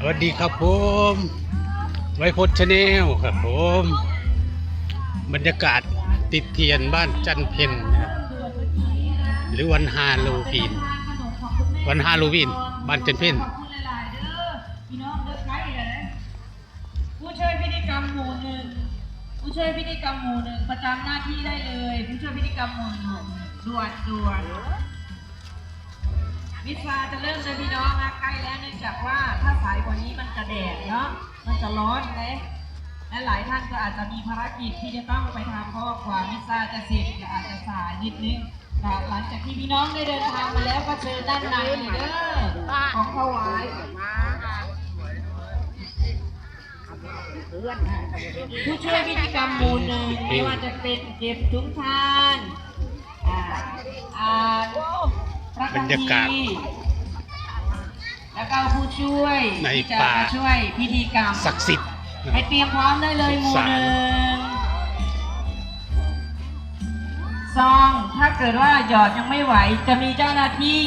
สวัสดีครับผม ไวพจชาแนลครับผม บรรยากาศติดเทียนบ้านจันเพนนะครับหรือวันฮาโลวีน วันฮาโลวีน บ้านจันเพนขอบคุณหลายๆเด้อพี่น้องเด้อใครเลยนะผู้ช่วยพิธีกรรมหมู่หนึ่งผู้ช่วยพิธีกรรมหมู่หนึ่งประจำหน้าที่ได้เลย ผู้ช่วยพิธีกรรมหมู่หนึ่งด่วนด่วนวิชาจะเริ่มเลยพี่น้องนะใกล้แล้วเนื่องจากว่าายกว่านี้มันจะแดดเนาะ มันจะร้อนเลยและหลายท่านก็อาจจะมีภารกิจที่จะต้องไปทำเพราะว่ากว่าวิชาจะเสร็จอาจจะสายนิดนึงหลังจากที่พี่น้องได้เดินทางมาแล้วก็เชิญด้านในเลยเด้อของถวายผู้ช่วยพิธีกรรมมู่หนึ่งไม่ว่าจะเป็นเก็บทุกท่านอ่าอ่าพระคัมบรรยากาศภี แล้วก็ผู้ช่วยในที่จะป่า มาช่วยพิธีกรรมศักดิ์สิทธิ์ให้เตรียมพร้อมได้เลยหมู่หนึ่งซองถ้าเกิดว่าหยอดยังไม่ไหว จะมีเจ้าหน้าที่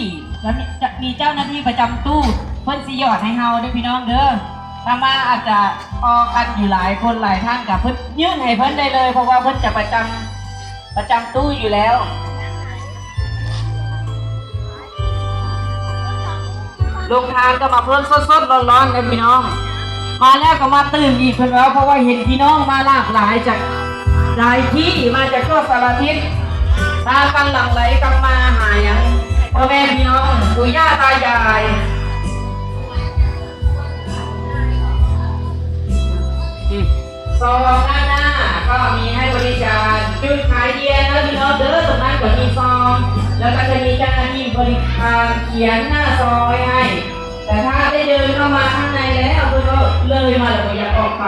จะมีจะมีเจ้าหน้าที่ประจำตู้เพิ่นสิหยอดให้เฮาเด้อพี่น้องเด้อถ้ามาอาจจะออกันอยู่หลายคนหลายท่านกับเพิ่นยื่นให้เพิ่นได้เลย เพราะว่าเพิ่นจะประจำประจำตู้อยู่แล้ว ลงทานก็มาเพิ่มสดๆร้อนๆเลยพี่น้อง มาแล้วก็มาตื่นอีกเพิ่นแล้วเพราะว่าเห็นพี่น้องมาหลากหลายจากหลายที่มาจากทั่วสารทิศตากันหลังไหลกันมาหาย่างพ่อแม่พี่น้องปู่ย่าตายายอืมซองหน้าหน้าก็มีให้บริการจุดขายเดียนแล้วพี่น้องเด้อตรงนั้นก็มีซอง แล้วก็จะมีเจ้าหน้าที่บริการเขียนหน้าซองไว้ให้ แต่ถ้าได้เดินเข้ามาข้างในแล้วคุณก็เลยมาแล้วก็อย่าออกไป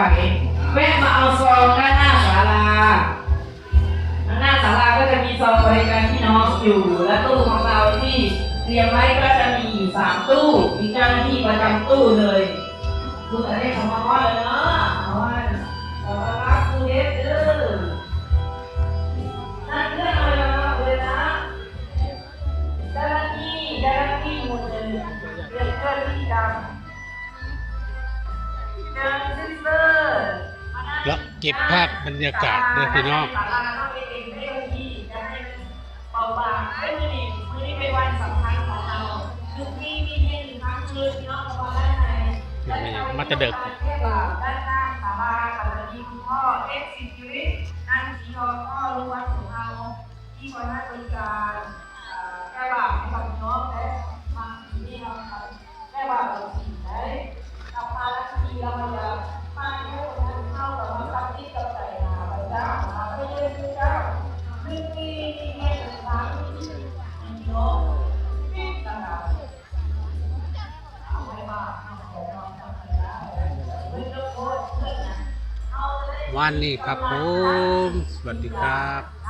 แวะมาเอาซองด้านหน้าศาลาหน้าศาลาก็จะมีซองบริการพี่น้องอยู่ และตู้ของเราที่เตรียมไว้ก็จะมีอยู่สามตู้ มีเจ้าหน้าที่ประจำตู้เลยคุณจะได้ของมาว่าเลยเนาะ เจ้าหน้าที่ดำเดินซิสเตอร์แล้วเก็บภาพบรรยากาศด้วยพี่น้องศาต้องเป็นเองไม่ได้ที่จะให้มันเบาบางไม่มือนี่มือนี่เป็นวันสำคัญของเราทุกที่มีเพียงหนึ่งครั้งคืนพี่น้องเราได้ไหมมาตะเด็กด้านหน้าศาลากับวันนี้คุณพ่อเอ็กซิคิวินั่งสีทองพ่อรู้วัดของเราที่คอยให้บริการแก้บาปให้กับน้องและ วันนี้ครับผม สวัสดีครับ